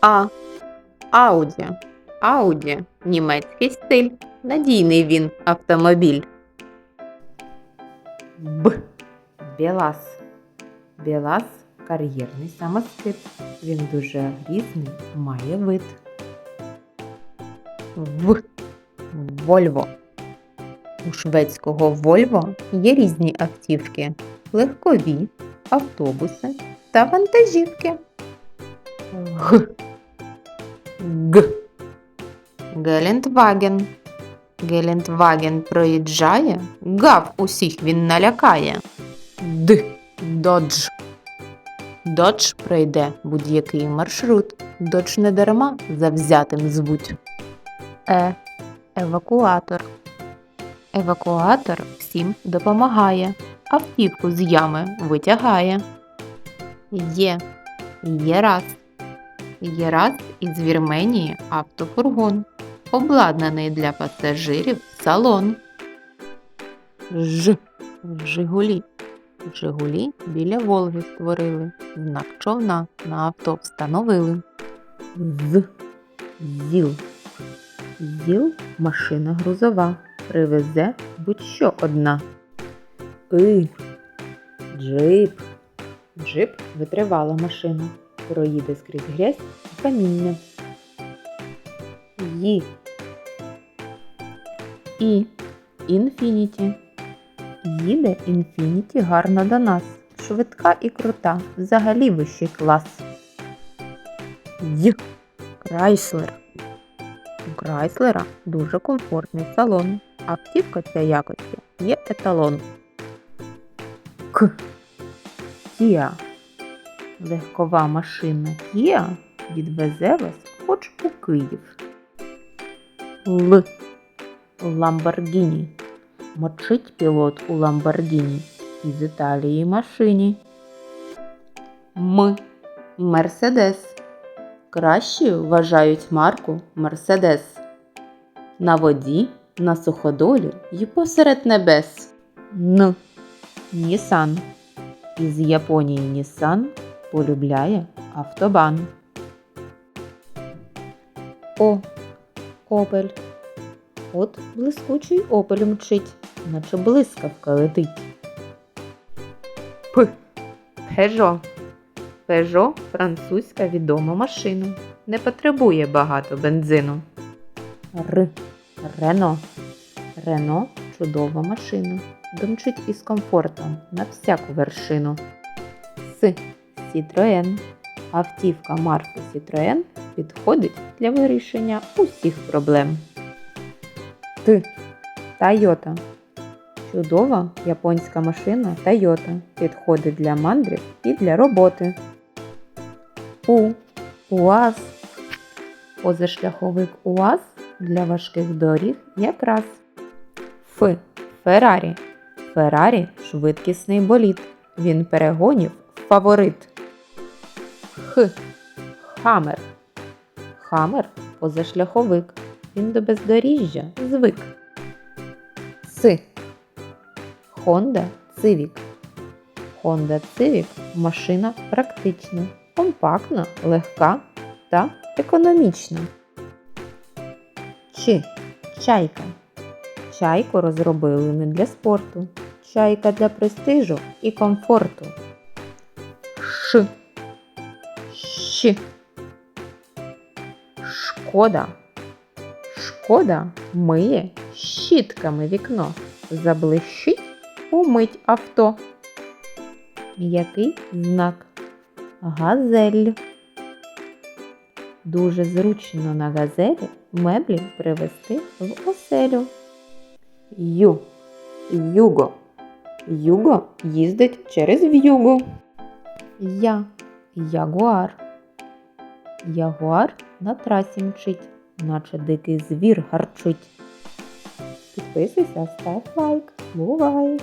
А. Ауді. Ауді. Німецький стиль. Надійний він автомобіль. Б. Білас. Білас кар'єрний самоскид. Він дуже грізний, має вид. В. Вольво. У шведського Вольво є різні автівки, легкові, автобуси та вантажівки. Г. Г. Гелендваген. Гелендваген проїжджає, гав усіх він налякає. Д. Додж. Додж пройде будь-який маршрут. Додж не дарма завзятим звуть. Е. Евакуатор. Евакуатор всім допомагає, автівку з ями витягає. Є. Є раз. Є раз із Вірменії автофургон, обладнаний для пасажирів салон. Ж. Жигулі. Жигулі біля Волги створили. Знак човна на авто встановили. З. Зіл. Зіл машина грузова. Привезе будь-що одна. И. Джип. Джип витривала машина. Проїде скрізь грязь і каміння. Ї. І. Інфініті. Їде інфініті гарно до нас. Швидка і крута. Взагалі вищий клас. Й. Крайслер. У Крайслера дуже комфортний салон. Автівка ця якості є еталон. К. Кіа. Легкова машина Кіа відвезе вас хоч у Київ. Л. Ламборгіні. Мочить пілот у Ламборгіні із Італії машині. М. Мерседес. Кращою вважають марку Мерседес. На воді, на суходолі й посеред небес. Н. Нісан. Із Японії Нісан полюбляє автобан. О. Опель. От блискучий опель мчить, наче блискавка летить. П. Пежо. Пежо французька відома машина. Не потребує багато бензину. Р. Рено. Рено чудова машина. Домчить із комфортом на всяку вершину. С. Сітроен. Автівка марки Citroen підходить для вирішення усіх проблем. Т. Тойота. Чудова японська машина Toyota підходить для мандрів і для роботи. У. УАЗ. Позашляховик УАЗ для важких доріг якраз. Ф. Феррарі. Феррарі швидкісний болід. Він перегонів фаворит. Х. Хаммер. Хаммер позашляховик. Він до бездоріжжя звик. С. Honda Civic. Honda Civic машина практична, компактна, легка та економічна. Ч. Чайка. Чайку розробили не для спорту. Чайка для престижу і комфорту. Ш. Щ. Шкода. Шкода миє щітками вікно. Заблищить умить авто. Який знак? Газель. Дуже зручно на газелі меблі привезти в оселю. Ю. Юго. Юго їздить через в'югу. Я. Ягуар. Ягуар на трасі мчить, наче дикий звір гарчить. Підписуйся, став лайк. Бувай!